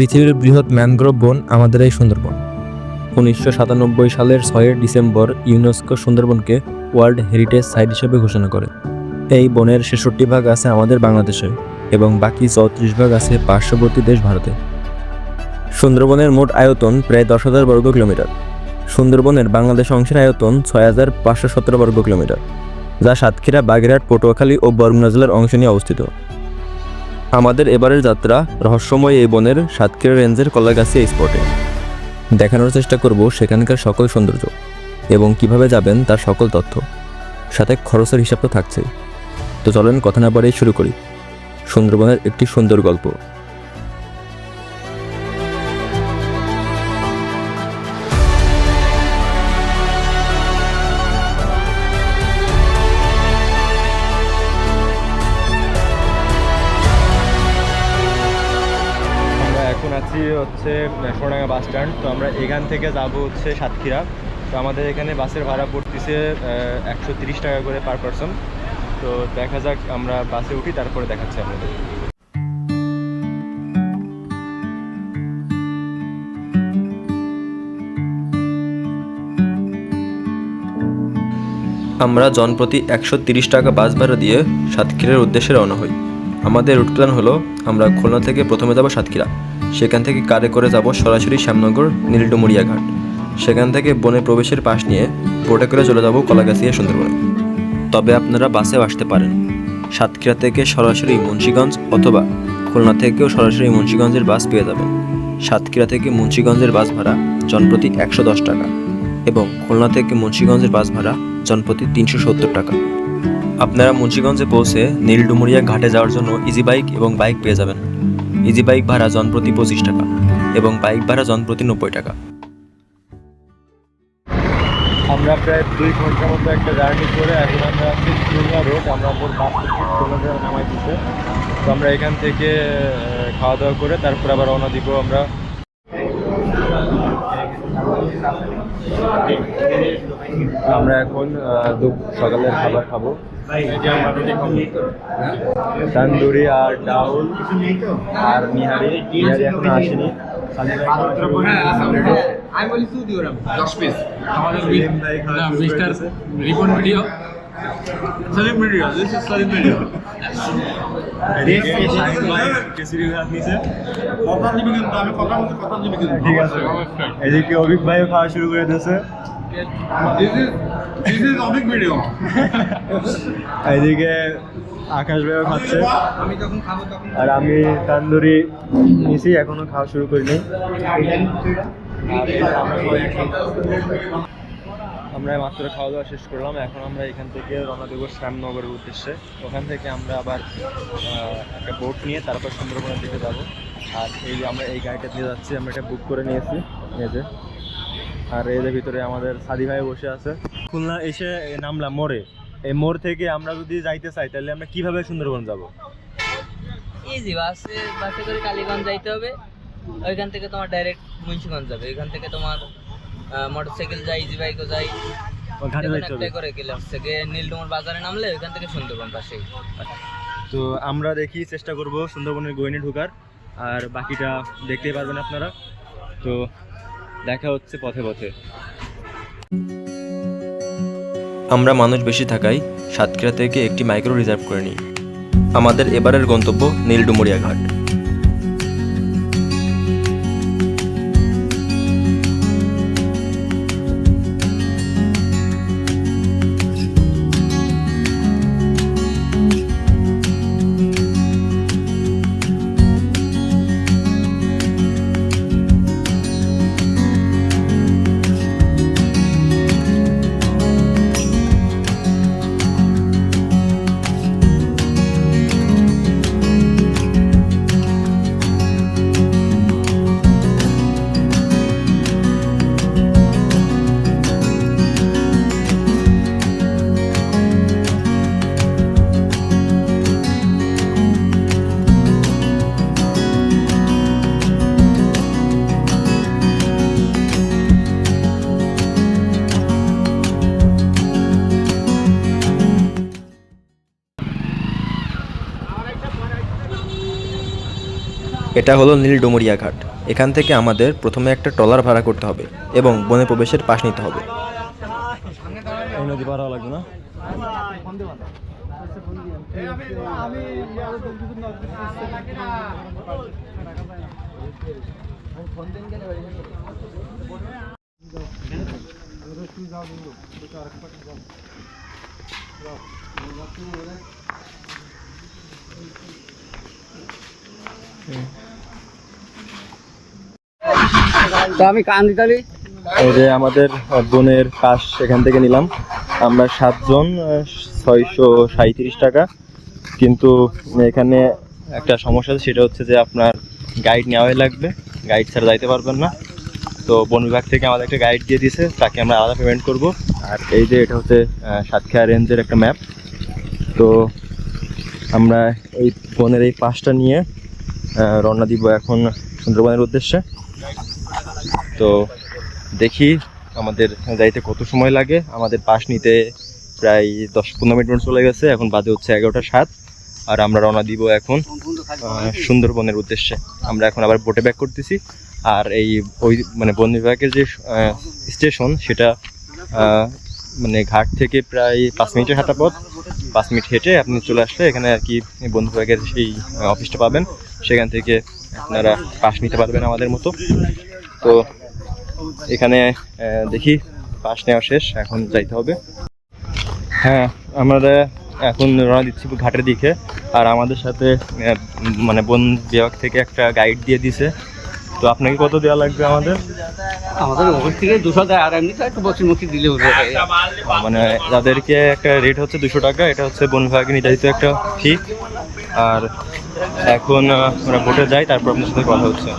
পৃথিবীর বৃহৎ ম্যানগ্রোভ বন আমাদের এই সুন্দরবন। উনিশশো সাতানব্বই সালের ছয়ের ডিসেম্বর ইউনেস্কো সুন্দরবনকে ওয়ার্ল্ড হেরিটেজ সাইট হিসেবে ঘোষণা করে। এই বনের ছেষট্টি ভাগ আছে আমাদের বাংলাদেশে এবং বাকি চৌত্রিশ ভাগ আছে পার্শ্ববর্তী দেশ ভারতে। সুন্দরবনের মোট আয়তন প্রায় দশ হাজার বর্গ কিলোমিটার। সুন্দরবনের বাংলাদেশ অংশের আয়তন ছয় হাজার পাঁচশো সতেরো বর্গ কিলোমিটার, যা সাতক্ষীরা, বাগেরহাট, পটুয়াখালী ও বরগুনা জেলার অংশ নিয়ে অবস্থিত। আমাদের এবারের যাত্রা রহস্যময় এই বনের সাতক্ষীরা রেঞ্জের কলাগাছি এই স্পটে। দেখানোর চেষ্টা করব সেখানকার সকল সৌন্দর্য এবং কীভাবে যাবেন তার সকল তথ্য। সাথে খরচের হিসাব তো থাকছে তো চলেন কথা না পারেই শুরু করি। সুন্দরবনের একটি সুন্দর গল্প। আছি হচ্ছে সোনাঙ্গা বাস স্ট্যান্ড। তো আমরা এখান থেকে যাব হচ্ছে সাতক্ষীরা। তো আমাদের এখানে বাসের ভাড়া পড়তেছে একশো টাকা করে পার পারসন। তো দেখা যাক, আমরা বাসে উঠি, তারপরে দেখাচ্ছি আপনাদের। আমরা জনপ্রতি একশো টাকা বাস ভাড়া দিয়ে সাতক্ষীরার উদ্দেশ্যে রওনা হই। আমাদের রুট প্ল্যান হলো, আমরা খুলনা থেকে প্রথমে যাব সাতক্ষীরা। সেখান থেকে কারে করে যাব সরাসরি শ্যামনগর নীলডুমুরিয়া ঘাট সেখান থেকে বনে প্রবেশের পাশ নিয়ে বোটে করে চলে যাব কলাগাছিয়া সুন্দরবনে। তবে আপনারা বাসেও আসতে পারেন। সাতক্ষীরা থেকে সরাসরি মুন্সীগঞ্জ অথবা খুলনা থেকেও সরাসরি মুন্সীগঞ্জের বাস পেয়ে যাবেন। সাতক্ষীরা থেকে মুন্সীগঞ্জের বাস ভাড়া জনপ্রতি একশো দশ টাকা এবং খুলনা থেকে মুন্সীগঞ্জের বাস ভাড়া জনপ্রতি তিনশো সত্তর টাকা। আপনারা মুন্সীগঞ্জে পৌঁছে নীলডুমুরিয়া ঘাটে যাওয়ার জন্য ইজি বাইক এবং বাইক পেয়ে যাবেন। ইজি বাইক ভাড়া জনপ্রতি পঁচিশ টাকা এবং বাইক ভাড়া জনপ্রতি নব্বই টাকা। আমরা প্রায় দুই ঘণ্টার মতো একটা জার্নি করে এখন আমরা আছি রোড, আমরা মোট বাস খুলনা নামাই দিচ্ছে তো আমরা এখান থেকে খাওয়া দাওয়া করে তারপর আবার রওনা দিব আমরা। আমরা এখন সকালের খাবার খাব। তান্দুরি আর ডাউল আর নিহারি নিহারি এখনও আসেনি। আমি বলি দশ পিস আমাদের ভাই মিস্টার রিপন ভিডিও এদিকে ভাই ঠিক আছে। অভিক ভাইও খাওয়া শুরু করে দিয়েছে। এদিকে আকাশ ভাইও খাচ্ছে। আর আমি তান্দুরি নিছি, এখনও খাওয়া শুরু করিনি। আমরা মাত্র খাওয়া দাওয়া শেষ করলাম। এখন আমরা এখান থেকে রওনা দেবো শ্যামনগরের উদ্দেশ্যে। ওখান থেকে আমরা আবার একটা বোট নিয়ে তারপর সুন্দরবনের দিকে যাব। আর এই আমরা এই গাড়িটা দিয়ে যাচ্ছি, আমরা এটা বুক করে নিয়েছি। যে। আর এদের ভিতরে আমাদের সাদি ভাই বসে আছে। খুলনা এসে নামলাম মোড়ে। এই মোড় থেকে আমরা যদি যাইতে চাই তাহলে আমরা কীভাবে সুন্দরবন যাব? ইজি বাসে বাসে করে কালীগঞ্জ যাইতে হবে। ওইখান থেকে তোমার ডাইরেক্ট মুন্সিগঞ্জ যাবে। ওইখান থেকে তোমার মোটরসাইকেল যায় ইজি বাইকও একটাই করে গেলে থেকে নীলডুমুর বাজারে নামলে ওইখান থেকে সুন্দরবন পাশেই। তো আমরা দেখি চেষ্টা করব সুন্দরবনের গইনে ঢোকার। আর বাকিটা দেখতেই পারবেন আপনারা। তো দেখা হচ্ছে পথে পথে। আমরা মানুষ বেশি থাকায় সাতক্ষীরা থেকে একটি মাইক্রো রিজার্ভ করে নিই। আমাদের এবারের গন্তব্য নীলডুমুরিয়া ঘাট এটা হলো নীলডুমুরিয়া ঘাট। এখান থেকে আমাদের প্রথমে একটা ট্রলার ভাড়া করতে হবে এবং বনে প্রবেশের পাশ নিতে হবে। না? তো আমি কান দিতালি এই যে আমাদের বোনের পাশ এখান থেকে নিলাম। আমরা সাতজন ছয়শো সাঁত্রিশ টাকা। কিন্তু এখানে একটা সমস্যা আছে, সেটা হচ্ছে যে আপনার গাইড নেওয়াই লাগবে। গাইড ছাড়া যাইতে পারবেন না। তো বন বিভাগ থেকে আমাদের একটা গাইড দিয়ে দিয়েছে, তাকে আমরা আলাদা পেমেন্ট করব। আর এই যে এটা হচ্ছে সাতক্ষীরা রেঞ্জের একটা ম্যাপ তো আমরা এই বনের এই পাশটা নিয়ে রওনা দিব এখন সুন্দরবনের উদ্দেশ্যে। তো দেখি আমাদের যাইতে কত সময় লাগে। আমাদের পাশ নিতে প্রায় দশ পনেরো মিনিট চলে গেছে। এখন বাজে হচ্ছে এগারোটা সাত। আর আমরা রওনা দিব এখন সুন্দরবনের উদ্দেশ্যে। আমরা এখন আবার বোটে ব্যাক করতেছি। আর এই ওই মানে বন বিভাগের যে স্টেশন সেটা মানে ঘাট থেকে প্রায় পাঁচ মিনিটের হাঁটা পথ পাঁচ মিনিট হেঁটে আপনি চলে আসলে এখানে আর কি বন বিভাগের সেই অফিসটা পাবেন। সেখান থেকে আপনারা পাস নিতে পারবেন আমাদের মতো। তো এখানে দেখি পাস নেওয়া শেষ, এখন যাইতে হবে। হ্যাঁ আমরা এখন রওনা দিচ্ছি ঘাটের দিকে। আর আমাদের সাথে মানে বন বিভাগ থেকে একটা গাইড দিয়ে দিছে। তো আপনাকে কত দেওয়া লাগবে আমাদের? আমাদের অফিস থেকে দুশো দেয় আর এমনি তো একটু বসি মুখি দিলে হবে মানে যাদেরকে একটা রেট হচ্ছে দুশো টাকা এটা হচ্ছে বন বিভাগে নির্ধারিত একটা ফি আর এখন আমরা বোটে যাই তারপর আপনার সাথে কথা হচ্ছে।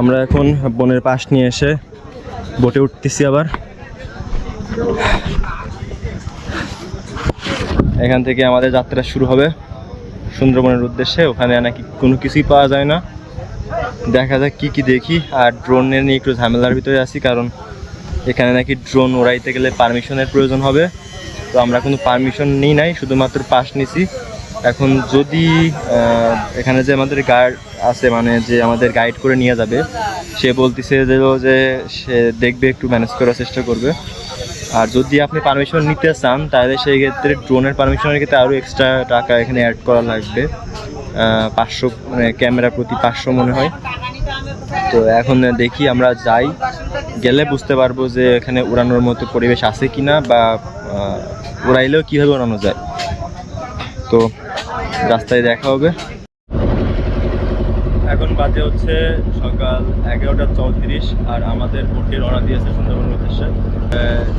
আমরা এখন বনের পাশ নিয়ে এসে বোটে উঠতেছি আবার। এখান থেকে আমাদের যাত্রা শুরু হবে। সুন্দরবনের উদ্দেশ্যে। ওখানে নাকি কোনো কিছুই পাওয়া যায় না। দেখা যাক কি কি দেখি। আর ড্রোনের নিয়ে একটু ঝামেলার ভিতরে আছি, কারণ এখানে নাকি ড্রোন ওড়াইতে গেলে পারমিশনের প্রয়োজন হবে। তো আমরা কোনো পারমিশন নিই নাই, শুধুমাত্র পাস নিছি। এখন যদি এখানে যে আমাদের গার্ড আছে মানে যে আমাদের গাইড করে নিয়ে যাবে, সে বলতেছে যে সে দেখবে, একটু ম্যানেজ করার চেষ্টা করবে। আর যদি আপনি পারমিশন নিতে চান, তাহলে সেই ক্ষেত্রে ড্রোনের পারমিশনের ক্ষেত্রে আরও এক্সট্রা টাকা এখানে অ্যাড করা লাগবে। পাঁচশো মানে ক্যামেরা প্রতি পাঁচশো মনে হয়। তো এখন দেখি আমরা যাই। গেলে বুঝতে পারব যে এখানে উড়ানোর মতো পরিবেশ আছে কি না বা উড়াইলেও কীভাবে উড়ানো যায়। তো রাস্তায় দেখা হবে। বাজে হচ্ছে সকাল এগারোটা চৌত্রিশ আর আমাদের বোটে রওনা দিয়েছে সুন্দরবনের উদ্দেশ্যে।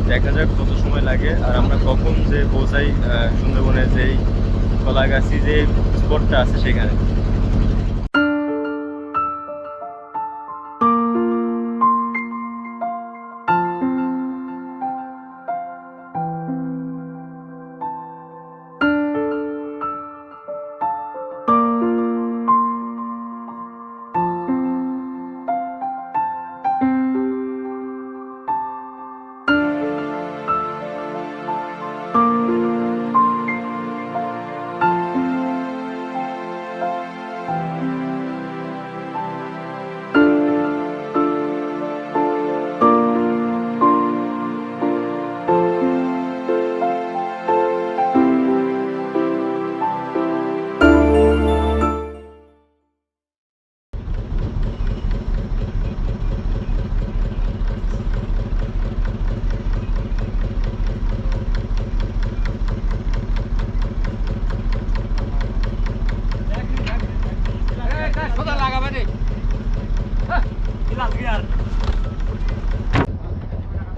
দেখা যাক কত সময় লাগে আর আমরা কখন যে পৌঁছাই সুন্দরবনে যেই কলাগাছি যে স্পটটা আছে সেখানে।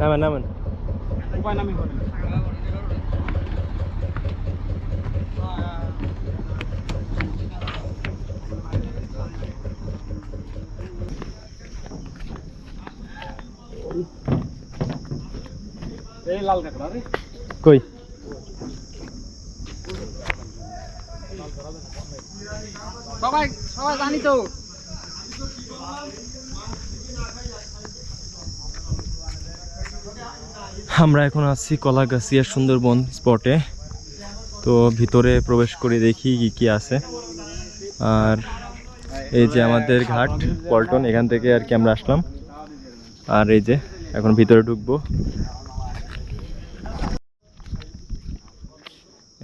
নামেন নামেন। কই? সবাই সবাই জানি তো। আমরা এখন আছি কলাগাছিয়া সুন্দরবন স্পটে তো ভিতরে প্রবেশ করে দেখি কি কি আছে। আর এই যে আমাদের ঘাট, পল্টন, এখান থেকে আর কি আমরা আসলাম। আর এই যে এখন ভিতরে ঢুকবো।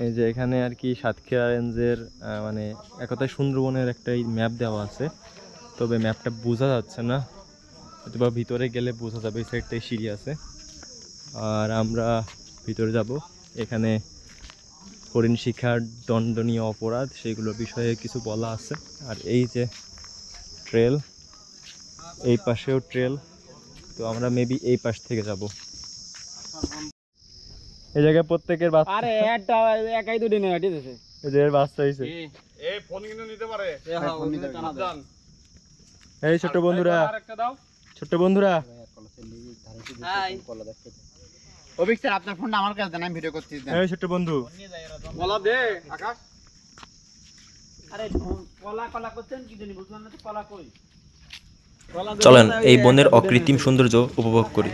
এই যে এখানে আর কি সাতক্ষীরা রেঞ্জের মানে একতায় সুন্দরবনের একটা ম্যাপ দেওয়া আছে। তবে ম্যাপটা বোঝা যাচ্ছে না। অথবা ভিতরে গেলে বোঝা যাবে এই সাইডটাই সিঁড়ি আছে। আর আমরা ভিতরে যাব। এখানে হরিণ শিকার দণ্ডনীয় অপরাধ সেগুলোর বিষয়ে কিছু বলা আছে। আর এই যে ট্রেল এই পাশেও ট্রেল তো আমরা মেবি এই পাশ থেকে যাব। এই জায়গায় প্রত্যেকের বাচ্চা আরে একটা একাই দুটি নেই এই যে বাচ্চা হয়েছে এই ফোন কিনে নিতে পারে। এই ছোট্ট বন্ধুরা আরেকটা দাও। ছোট্ট বন্ধুরা। অভিক স্যার আপনার ফোনটা আমার কাছে দেন আমি ভিডিও করছি এই ছোট্ট বন্ধু। বলা দে আকাশ। আরে কলা কলা করছেন কি জানি বুঝলাম না তো কলা কই? চলেন এই বনের অকৃত্রিম সৌন্দর্য উপভোগ করি।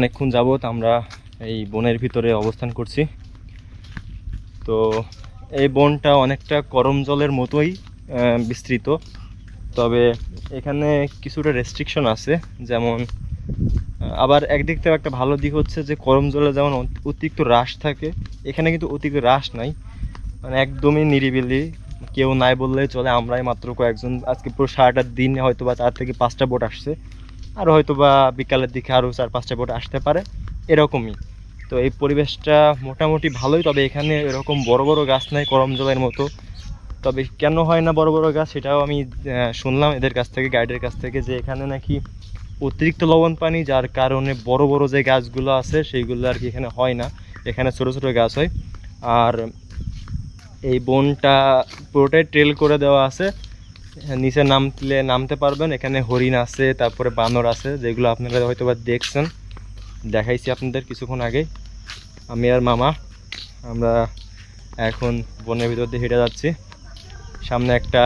অনেকক্ষণ যাবত আমরা এই বনের ভিতরে অবস্থান করছি। তো এই বনটা অনেকটা করম জলের মতোই বিস্তৃত। তবে এখানে কিছুটা রেস্ট্রিকশন আছে, যেমন আবার একদিক থেকে একটা ভালো দিক হচ্ছে যে করম জলে যেমন অতিরিক্ত হ্রাস থাকে, এখানে কিন্তু অতিরিক্ত হ্রাস নাই। মানে একদমই নিরিবিলি, কেউ নাই বললেই চলে, আমরাই মাত্র কয়েকজন। আজকে পুরো সারাটা দিন হয়তো বা চার থেকে পাঁচটা বোট আসছে। আর হয়তো বা বিকালের দিকে আরও চার পাঁচটা বোট আসতে পারে, এরকমই। তো এই পরিবেশটা মোটামুটি ভালোই, তবে এখানে এরকম বড় বড় গাছ নাই করম জলের মতো। তবে কেন হয় না বড় বড় গাছ সেটাও আমি শুনলাম এদের কাছ থেকে গাইডের কাছ থেকে যে এখানে নাকি অতিরিক্ত লবণ পানি, যার কারণে বড় বড় যে গাছগুলো আছে সেইগুলো আর কি এখানে হয় না। এখানে ছোট ছোট গাছ হয়। আর এই বনটা পুরোটাই ট্রেল করে দেওয়া আছে। নিচে নামলে নামতে পারবেন। এখানে হরিণ আছে, তারপরে বানর আছে, যেগুলো আপনারা হয়তো বা দেখছেন। দেখাইছি আপনাদের কিছুক্ষণ আগে আমি আর মামা, আমরা এখন বনের ভিতর দিয়ে হেঁটে যাচ্ছি। সামনে একটা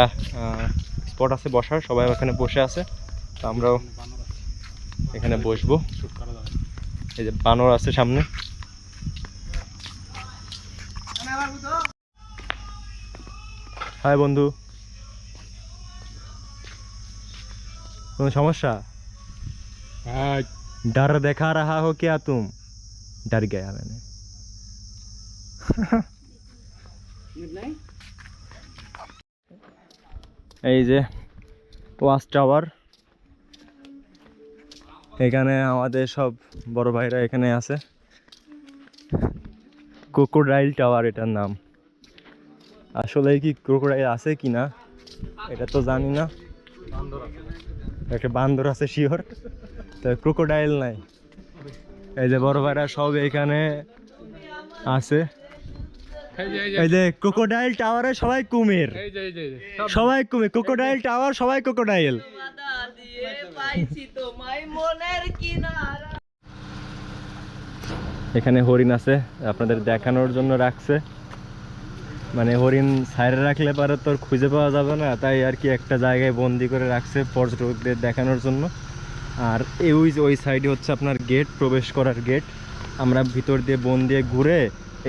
স্পট আছে বসার, সবাই ওখানে বসে আছে। তো আমরাও এখানে বসবো। এই যে বানর আছে সামনে। হাই বন্ধু। কোনো সমস্যা डर दिखा रहा हो क्या तुम डर गया मैंने এই যে ওয়াচ টাওয়ার এখানে আমাদের সব বড় ভাইরা এখানে আছে ক্রোকোডাইল টাওয়ার এটার নাম আসলে কি ক্রোকোডাইল আছে কি না এটা তো জানি না একটা বান্দর আছে শিওর তো ক্রোকোডাইল নাই। এই যে বড় ভাইরা সব এখানে আছে। এই যে ক্রোকোডাইল টাওয়ারে সবাই কুমির। সবাই কুমির ক্রোকোডাইল টাওয়ার সবাই ক্রোকোডাইল এখানে হরিণ আছে আপনাদের দেখানোর জন্য রাখছে। মানে হরিণ সাইডে রাখলে পরে তোর খুঁজে পাওয়া যাবে না, তাই আর কি একটা জায়গায় বন্দি করে রাখছে পর্যটকদের দেখানোর জন্য। আর এই ওই ওই সাইডে হচ্ছে আপনার গেট, প্রবেশ করার গেট। আমরা ভিতর দিয়ে বন দিয়ে ঘুরে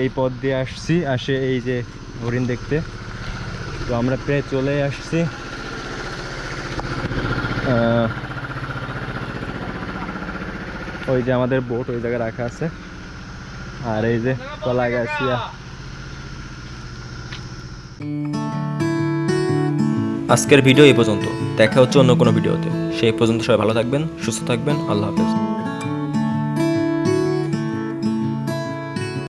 এই পথ দিয়ে আসছি, আসে এই যে হরিণ দেখতে। তো আমরা প্রায় চলে আসছি। ওই যে আমাদের বোট ওই জায়গায় রাখা আছে। আর এই যে কলা গাছিয়া। আজকের ভিডিও এই পর্যন্ত। দেখা হচ্ছে অন্য কোনো ভিডিওতে। সেই পর্যন্ত সবাই ভালো থাকবেন, সুস্থ থাকবেন। আল্লাহ হাফেজ।